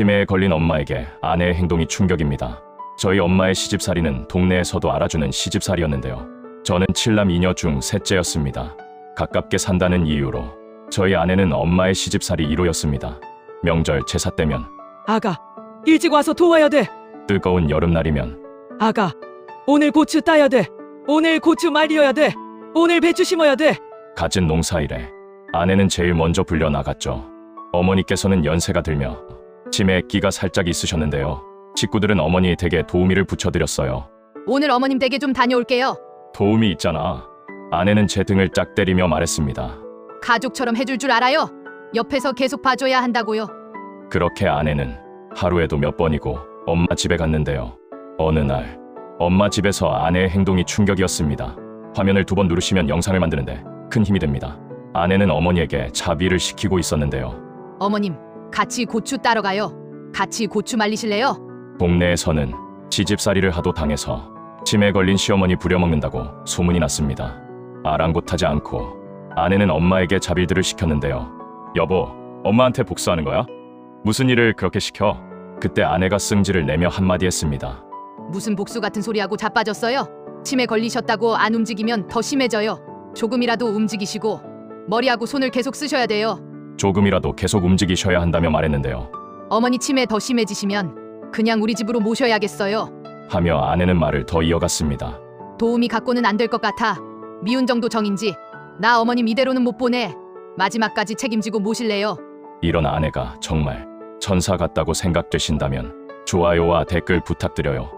치매에 걸린 엄마에게 아내의 행동이 충격입니다. 저희 엄마의 시집살이는 동네에서도 알아주는 시집살이였는데요. 저는 칠남 이녀 중 셋째였습니다. 가깝게 산다는 이유로 저희 아내는 엄마의 시집살이 1호였습니다. 명절 제사 때면 아가, 일찍 와서 도와야 돼. 뜨거운 여름날이면 아가, 오늘 고추 따야 돼. 오늘 고추 말려야 돼. 오늘 배추 심어야 돼. 갖은 농사일에 아내는 제일 먼저 불려 나갔죠. 어머니께서는 연세가 들며 치매에 끼가 살짝 있으셨는데요. 식구들은 어머니에 댁에 도우미를 붙여드렸어요. 오늘 어머님 댁에 좀 다녀올게요. 도움이 있잖아. 아내는 제 등을 짝 때리며 말했습니다. 가족처럼 해줄 줄 알아요. 옆에서 계속 봐줘야 한다고요. 그렇게 아내는 하루에도 몇 번이고 엄마 집에 갔는데요. 어느 날 엄마 집에서 아내의 행동이 충격이었습니다. 화면을 두 번 누르시면 영상을 만드는데 큰 힘이 됩니다. 아내는 어머니에게 자비를 시키고 있었는데요. 어머님, 같이 고추 따러 가요. 같이 고추 말리실래요? 동네에서는 시집살이를 하도 당해서 치매 걸린 시어머니 부려먹는다고 소문이 났습니다. 아랑곳하지 않고 아내는 엄마에게 자비들을 시켰는데요. 여보, 엄마한테 복수하는 거야? 무슨 일을 그렇게 시켜? 그때 아내가 승질을 내며 한마디 했습니다. 무슨 복수 같은 소리하고 자빠졌어요? 치매 걸리셨다고 안 움직이면 더 심해져요. 조금이라도 움직이시고 머리하고 손을 계속 쓰셔야 돼요. 조금이라도 계속 움직이셔야 한다며 말했는데요. 어머니 치매 더 심해지시면 그냥 우리 집으로 모셔야겠어요. 하며 아내는 말을 더 이어갔습니다. 도움이 갖고는 안 될 것 같아. 미운 정도 정인지 나 어머님 이대로는 못 보내. 마지막까지 책임지고 모실래요? 이런 아내가 정말 천사 같다고 생각되신다면 좋아요와 댓글 부탁드려요.